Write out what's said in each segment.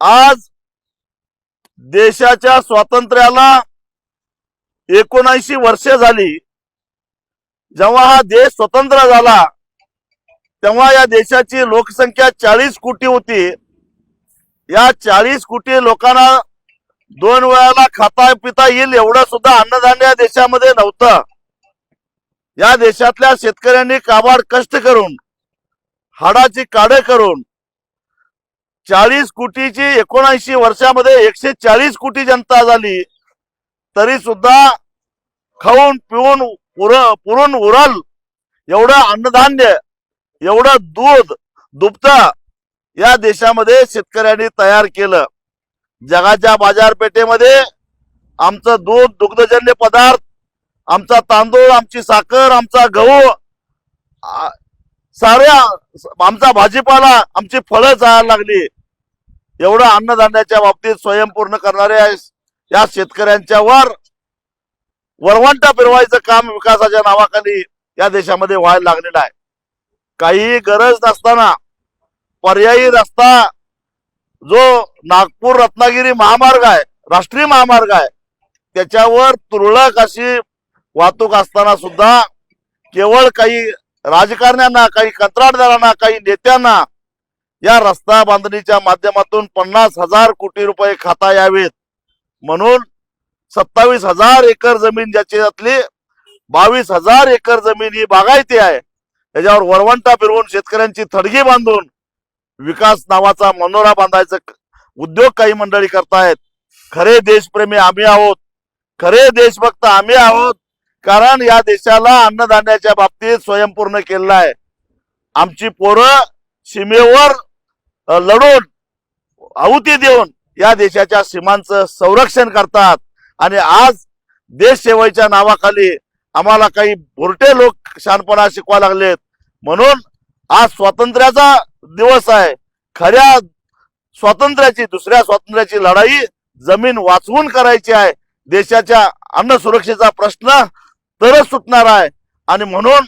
आज देशाच्या स्वातंत्र्याला एकोणऐंशी वर्षे झाली. जेव्हा हा देश स्वतंत्र झाला तेव्हा या देशाची लोकसंख्या चाळीस कोटी होती. या चाळीस कोटी लोकांना दोन वेळाला खाता पिता येईल एवढं सुद्धा अन्नधान्य या देशामध्ये नव्हतं. या देशातल्या शेतकऱ्यांनी काबाड कष्ट करून हाडाची काढे करून चाळीस कोटीची एकोणऐंशी वर्षामध्ये एकशे चाळीस कोटी जनता झाली. तरी सुद्धा खाऊन पिऊन उर पुरून उरल. एवढं अन्नधान्य एवढं दूध दुपता या देशामध्ये शेतकऱ्यांनी तयार केलं. जगाच्या बाजारपेठेमध्ये आमचं दूध दुग्धजन्य पदार्थ आमचा तांदूळ आमची साखर आमचा गहू साऱ्या आमचा भाजीपाला आमची फळं जायला लागली. एवढं अन्नधान्याच्या बाबतीत स्वयंपूर्ण करणाऱ्या या शेतकऱ्यांच्या वर वरवंटा फिरवायचं काम विकासाच्या नावाखाली या देशामध्ये व्हायला लागलेलं आहे. काही गरज नसताना पर्यायी रस्ता जो नागपूर रत्नागिरी महामार्ग आहे राष्ट्रीय महामार्ग आहे त्याच्यावर तुरळक अशी वाहतूक असताना सुद्धा केवळ काही राजकारण्यांना काही कंत्राटदारांना काही नेत्यांना या रस्ता बांधणीच्या माध्यमातून पन्नास हजार कोटी रुपये खाता यावेत. म्हणून सत्तावीस हजार एकर जमीन ज्याच्यातली बावीस हजार एकर जमीन ही बागायती आहे. त्याच्यावर वरवंटा फिरवून शेतकऱ्यांची थडगी बांधून विकास नावाचा मनोरा बांधायचं उद्योग काही मंडळी करतायत. खरे देशप्रेमी आम्ही आहोत. खरे देशभक्त आम्ही आहोत. कारण या देशाला अन्नधान्याच्या बाबतीत स्वयंपूर्ण केलेला आहे. आमची पोरं सीमेवर लढून आहुती देऊन या देशाच्या सीमांचं संरक्षण करतात. आणि आज देश सेवेच्या नावाखाली आम्हाला काही भुरटे लोक शहाणपणा शिकवा लागलेत. म्हणून आज स्वातंत्र्याचा दिवस आहे. खऱ्या स्वातंत्र्याची दुसऱ्या स्वातंत्र्याची लढाई जमीन वाचवून करायची आहे. देशाच्या अन्न सुरक्षेचा प्रश्न तरच सुटणार आहे. आणि म्हणून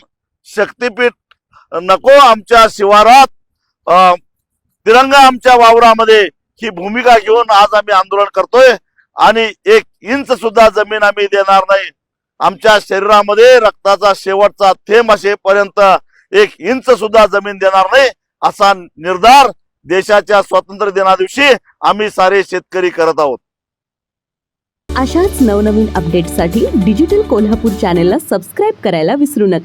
शक्तीपीठ नको आमच्या शिवारात तिरंगा आमच्या वावरामध्ये ही भूमिका घेऊन आज आम्ही आंदोलन करतोय. आणि एक इंच सुद्धा जमीन आम्ही देणार नाही. आमच्या शरीरामध्ये रक्ताचा शेवटचा थेंब असेपर्यंत एक इंच सुद्धा जमीन देणार नाही असा निर्धार देशाच्या स्वातंत्र्य दिना दिवशी आम्ही सारे शेतकरी करत आहोत. अशाच नवनवीन अपडेट्ससाठी डिजिटल कोल्हापूर चॅनेलला सबस्क्राईब करायला विसरू नका.